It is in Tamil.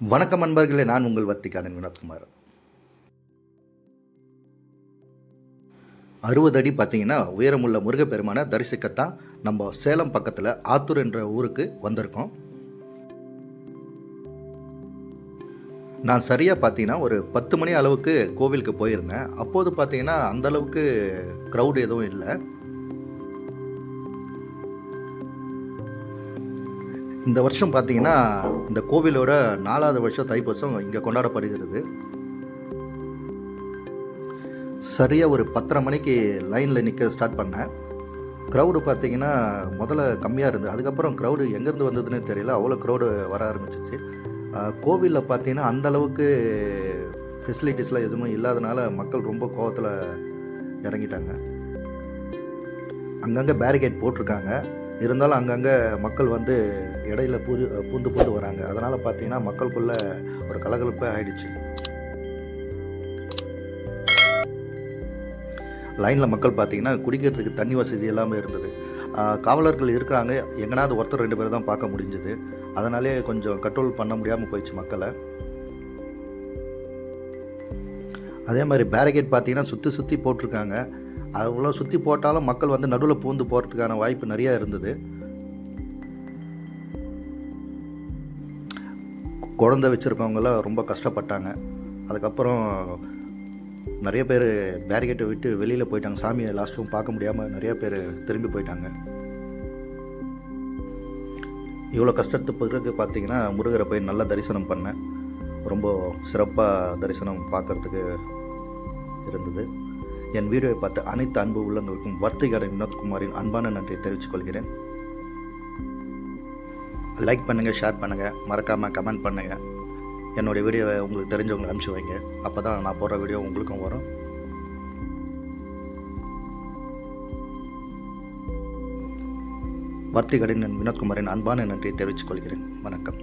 வணக்கம் அன்பர்களே நான் உங்கள் வத்திக்காரன் வினோத்குமார். அறுபது அடி பார்த்தீங்கன்னா உயரமுள்ள முருகப்பெருமானை தரிசிக்கத்தான் நம்ம சேலம் பக்கத்தில் ஆத்தூர் என்ற ஊருக்கு வந்திருக்கோம். நான் சரியாக பார்த்தீங்கன்னா ஒரு பத்து மணி அளவுக்கு கோவிலுக்கு போயிருந்தேன். அப்போது பார்த்தீங்கன்னா அந்த அளவுக்கு க்ரௌட் எதுவும் இல்லை. இந்த வருஷம் பார்த்தீங்கன்னா இந்த கோவிலோட நாலாவது வருஷம் தைப்பூசம் இங்கே கொண்டாடப்படுகிறது. சரியாக ஒரு பத்தரை மணிக்கு லைனில் நிற்க ஸ்டார்ட் பண்ணேன். க்ரௌடு பார்த்தீங்கன்னா முதல்ல கம்மியாக இருந்தது. அதுக்கப்புறம் க்ரௌடு எங்கேருந்து வந்ததுன்னு தெரியல. அவ்வளோ க்ரௌடு வர ஆரம்பிச்சிச்சு. கோவிலில் பார்த்தீங்கன்னா அந்த அளவுக்கு ஃபெசிலிட்டிஸ்லாம் எதுவுமே இல்லாதனால மக்கள் ரொம்ப கோவத்தில் இறங்கிட்டாங்க. அங்கங்கே பேரிகேட் போட்டிருக்காங்க. இருந்தாலும் அங்கங்கே மக்கள் வந்து இடையில பூ பூந்து பூந்து வராங்க. அதனால் பார்த்தீங்கன்னா மக்களுக்குள்ள ஒரு கலகலப்பே ஆயிடுச்சு. லைனில் மக்கள் பார்த்தீங்கன்னா குடிக்கிறதுக்கு தண்ணி வசதி எல்லாமே இருந்தது. காவலர்கள் இருக்கிறாங்க. எங்கனாவது ஒருத்தர் ரெண்டு பேர் தான் பார்க்க முடிஞ்சது. அதனாலே கொஞ்சம் கண்ட்ரோல் பண்ண முடியாமல் போயிடுச்சு மக்களை. அதே மாதிரி பேரிகேட் பார்த்தீங்கன்னா சுற்றி சுற்றி போட்டிருக்காங்க. அவ்வளோ சுற்றி போட்டாலும் மக்கள் வந்து நடுவில் பூந்து போகிறதுக்கான வாய்ப்பு நிறையா இருந்தது. குழந்தை வச்சுருக்கவங்களாம் ரொம்ப கஷ்டப்பட்டாங்க. அதுக்கப்புறம் நிறைய பேர் பேரிகேட்டை விட்டு வெளியில் போயிட்டாங்க. சாமியை லாஸ்ட்டும் பார்க்க முடியாமல் நிறைய பேர் திரும்பி போயிட்டாங்க. இவ்வளோ கஷ்டத்து பிறகு பார்த்தீங்கன்னா முருகரை போய் நல்லா தரிசனம் பண்ணேன். ரொம்ப சிறப்பாக தரிசனம் பார்க்குறதுக்கு இருந்தது. என் வீடியோவை பார்த்த அனைத்து அன்பு உள்ளங்களுக்கும் வர்த்திகரன் வினோத்குமாரின் அன்பான நன்றியை தெரிவித்துக் கொள்கிறேன். லைக் பண்ணுங்கள் ஷேர் பண்ணுங்கள் மறக்காமல் கமெண்ட் பண்ணுங்கள் என்னுடைய வீடியோவை உங்களுக்கு தெரிஞ்சவங்களை அனுப்பிச்சி வைங்க. அப்போ தான் நான் போடுற வீடியோ உங்களுக்கும் வரும். வர்த்திகரின் வினோத்குமாரின் அன்பான நன்றியை தெரிவித்துக் கொள்கிறேன். வணக்கம்.